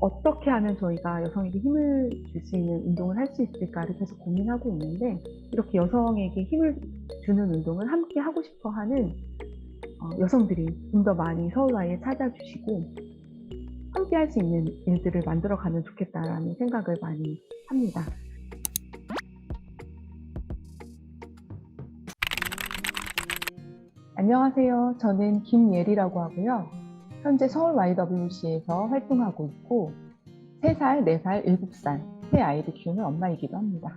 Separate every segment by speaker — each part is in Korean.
Speaker 1: 어떻게 하면 저희가 여성에게 힘을 줄 수 있는 운동을 할 수 있을까를 계속 고민하고 있는데 이렇게 여성에게 힘을 주는 운동을 함께 하고 싶어 하는 어, 여성들이 좀 더 많이 서울와이에 찾아주시고 함께 할 수 있는 일들을 만들어 가면 좋겠다라는 생각을 많이 합니다. 안녕하세요. 저는 김예리라고 하고요. 현재 서울 YWC에서 활동하고 있고 3살, 4살, 7살 세 아이를 키우는 엄마이기도 합니다.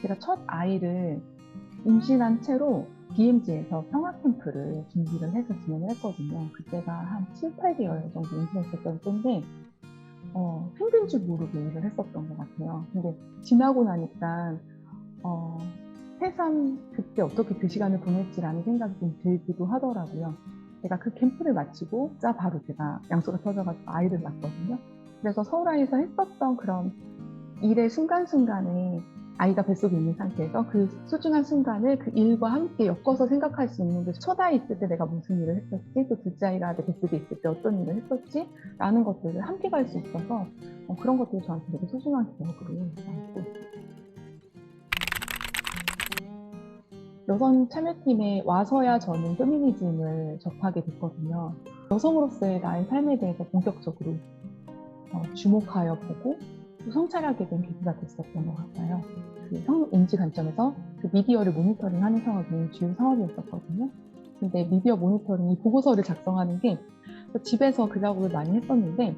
Speaker 1: 제가 첫 아이를 임신한 채로 DMZ에서 평화 캠프를 준비를 해서 진행을 했거든요. 그때가 한 7, 8개월 정도 임신했었던 때인데 어, 힘든 줄 모르고 일을 했었던 것 같아요. 근데 지나고 나니까 어, 새삼 그때 어떻게 그 시간을 보냈지라는 생각이 좀 들기도 하더라고요. 제가 그 캠프를 마치고 자 바로 제가 양수가 터져가지고 아이를 낳았거든요. 그래서 서울아이에서 했었던 그런 일의 순간순간에 아이가 뱃속에 있는 상태에서 그 소중한 순간을 그 일과 함께 엮어서 생각할 수 있는 게 첫 아이 있을 때 내가 무슨 일을 했었지 또 둘째 아이가 내 뱃속에 있을 때 어떤 일을 했었지 라는 것들을 함께 갈 수 있어서 어, 그런 것들이 저한테 되게 소중한 기억으로 남고 있어요. 여성 참여팀에 와서야 저는 페미니즘을 접하게 됐거든요. 여성으로서의 나의 삶에 대해서 본격적으로 어, 주목하여 보고 또 성찰하게 된 계기가 됐었던 것 같아요. 그 성인지 관점에서 그 미디어를 모니터링하는 사업이 주요 사업이었었거든요. 근데 미디어 모니터링이 보고서를 작성하는 게 집에서 그 작업을 많이 했었는데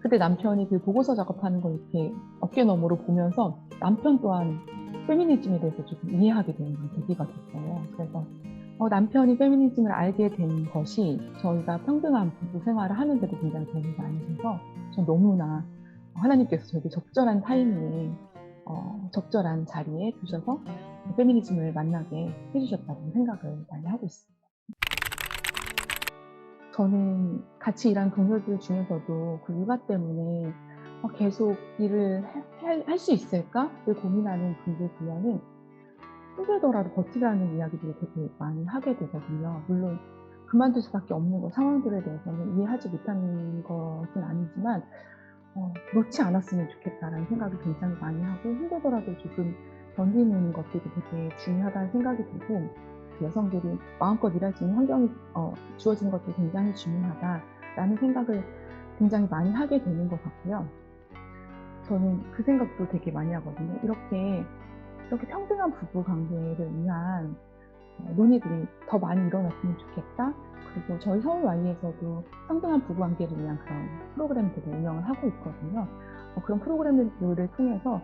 Speaker 1: 그때 남편이 그 보고서 작업하는 걸 이렇게 어깨 너머로 보면서 남편 또한 페미니즘에 대해서 조금 이해하게 되는 계기가 됐어요. 그래서 어, 남편이 페미니즘을 알게 된 것이 저희가 평등한 부부 생활을 하는데도 굉장히 도움이 많이 돼서 전 너무나 하나님께서 저에게 적절한 타이밍에 어, 적절한 자리에 두셔서 페미니즘을 만나게 해주셨다고 생각을 많이 하고 있습니다. 저는 같이 일한 동료들 중에서도 그 육아 때문에 어, 계속 일을 할 수 있을까를 고민하는 분들 보면은 힘들더라도 버티라는 이야기들을 되게 많이 하게 되거든요. 물론 그만둘 수밖에 없는 거, 상황들에 대해서는 이해하지 못하는 것은 아니지만 어, 놓지 않았으면 좋겠다라는 생각을 굉장히 많이 하고 힘들더라도 조금 견디는 것들이 되게 중요하다는 생각이 들고 그 여성들이 마음껏 일할 수 있는 환경이 어, 주어지는 것도 굉장히 중요하다라는 생각을 굉장히 많이 하게 되는 것 같고요. 저는 그 생각도 되게 많이 하거든요. 이렇게 이렇게 평등한 부부 관계를 위한 어, 논의들이 더 많이 일어났으면 좋겠다. 그리고 저희 서울 Y에서도 평등한 부부 관계를 위한 그런 프로그램들을 운영을 하고 있거든요. 어, 그런 프로그램들을 통해서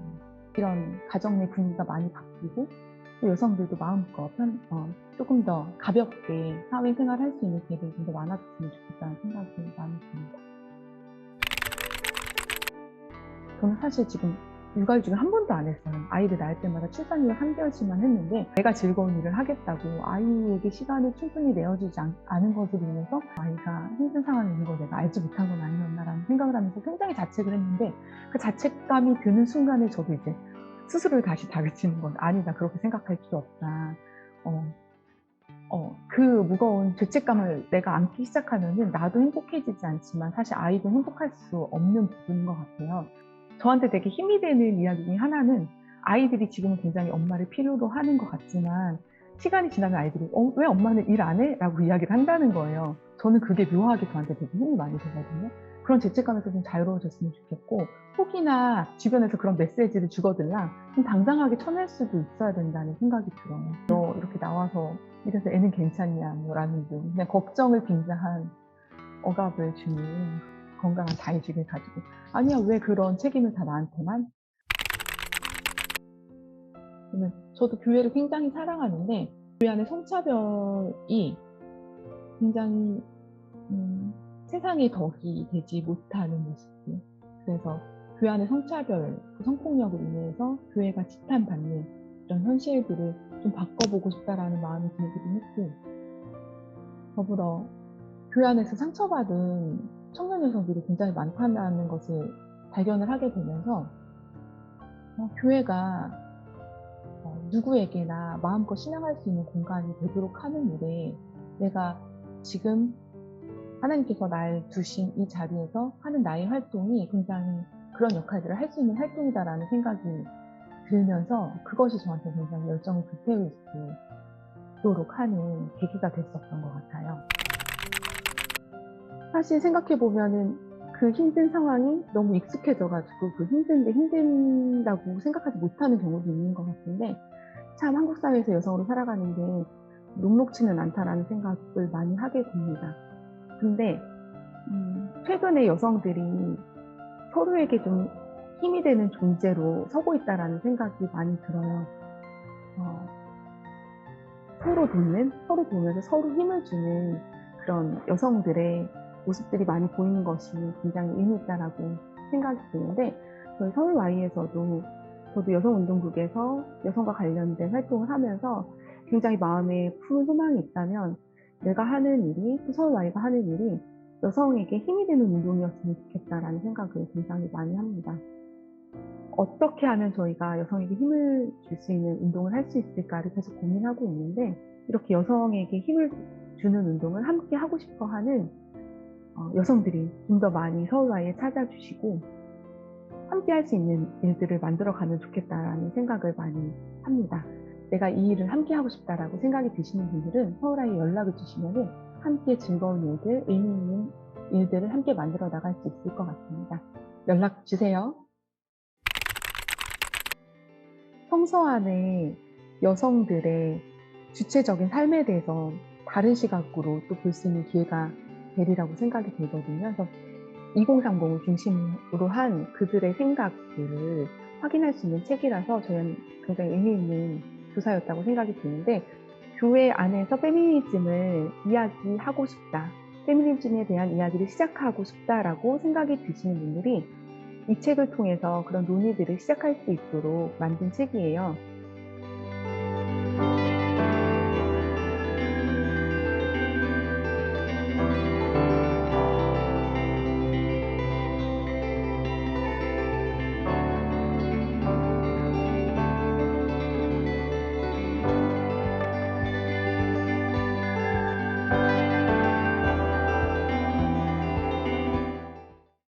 Speaker 1: 음, 이런 가정 내 분위기가 많이 바뀌고 또 여성들도 마음껏 편, 어, 조금 더 가볍게 사회생활 할 수 있는 기회들이 좀 더 많아졌으면 좋겠다는 생각이 많이 듭니다. 저는 사실 지금 육아휴직을 한 번도 안 했어요. 아이를 낳을 때마다 출산휴가 한 개월씩만 했는데 내가 즐거운 일을 하겠다고 아이에게 시간을 충분히 내어주지 않, 은 것으로 인해서 아이가 힘든 상황에 있는 걸 내가 알지 못한 건 아니었나라는 생각을 하면서 굉장히 자책을 했는데 그 자책감이 드는 순간에 저도 이제 스스로를 다시 다그치는 건 아니다. 그렇게 생각할 필요 없다. 어, 어, 그 무거운 죄책감을 내가 안기 시작하면은 나도 행복해지지 않지만 사실 아이도 행복할 수 없는 부분인 것 같아요. 저한테 되게 힘이 되는 이야기 중에 하나는 아이들이 지금은 굉장히 엄마를 필요로 하는 것 같지만 시간이 지나면 아이들이 어, 왜 엄마는 일 안 해? 라고 이야기를 한다는 거예요. 저는 그게 묘하게 저한테 되게 힘이 많이 되거든요. 그런 죄책감에서 좀 자유로워졌으면 좋겠고 혹이나 주변에서 그런 메시지를 주거들랑 좀 당당하게 쳐낼 수도 있어야 된다는 생각이 들어요. 너 이렇게 나와서 이래서 애는 괜찮냐 뭐 라는 등 그냥 걱정을 빙자한 억압을 주는 건강한 자의식을 가지고 아니야 왜 그런 책임을 다 나한테만 그러면 저도 교회를 굉장히 사랑하는데 교회 안에 성차별이 굉장히 음, 세상의 덕이 되지 못하는 모습들 그래서 교회 안에 성차별, 성폭력으로 인해서 교회가 지탄받는 이런 현실들을 좀 바꿔보고 싶다라는 마음이 들기도 했고 더불어 교회 안에서 상처받은 청년 여성들이 굉장히 많다는 것을 발견을 하게 되면서 어, 교회가 어, 누구에게나 마음껏 신앙할 수 있는 공간이 되도록 하는 일에 내가 지금 하나님께서 날 두신 이 자리에서 하는 나의 활동이 굉장히 그런 역할들을 할 수 있는 활동이다라는 생각이 들면서 그것이 저한테 굉장히 열정을 불태울 수 있도록 하는 계기가 됐었던 것 같아요. 사실 생각해 보면은 그 힘든 상황이 너무 익숙해져가지고 그 힘든데 힘든다고 생각하지 못하는 경우도 있는 것 같은데 참 한국 사회에서 여성으로 살아가는 게 녹록지는 않다라는 생각을 많이 하게 됩니다. 근데 음, 최근에 여성들이 서로에게 좀 힘이 되는 존재로 서고 있다라는 생각이 많이 들어요. 어, 서로 돕는, 서로 도우면서 서로 힘을 주는 그런 여성들의 모습들이 많이 보이는 것이 굉장히 의미 있다라고 생각이 드는데 저희 서울 Y에서도 저도 여성운동국에서 여성과 관련된 활동을 하면서 굉장히 마음에 푸른 소망이 있다면 내가 하는 일이 또 서울 Y가 하는 일이 여성에게 힘이 되는 운동이었으면 좋겠다라는 생각을 굉장히 많이 합니다. 어떻게 하면 저희가 여성에게 힘을 줄 수 있는 운동을 할 수 있을까를 계속 고민하고 있는데 이렇게 여성에게 힘을 주는 운동을 함께 하고 싶어 하는 어, 여성들이 좀 더 많이 서울와에 찾아주시고 함께 할 수 있는 일들을 만들어가면 좋겠다라는 생각을 많이 합니다. 내가 이 일을 함께 하고 싶다라고 생각이 드시는 분들은 서울아이에 연락을 주시면은 함께 즐거운 일들, 의미 있는 일들을 함께 만들어 나갈 수 있을 것 같습니다. 연락 주세요. 평소 안에 여성들의 주체적인 삶에 대해서 다른 시각으로 또 볼 수 있는 기회가 되리라고 생각이 들거든요. 그래서 2030을 중심으로 한 그들의 생각들을 확인할 수 있는 책이라서 저는 굉장히 의미 있는 교사였다고 생각이 드는데 교회 안에서 페미니즘을 이야기하고 싶다. 페미니즘에 대한 이야기를 시작하고 싶다라고 생각이 드시는 분들이 이 책을 통해서 그런 논의들을 시작할 수 있도록 만든 책이에요.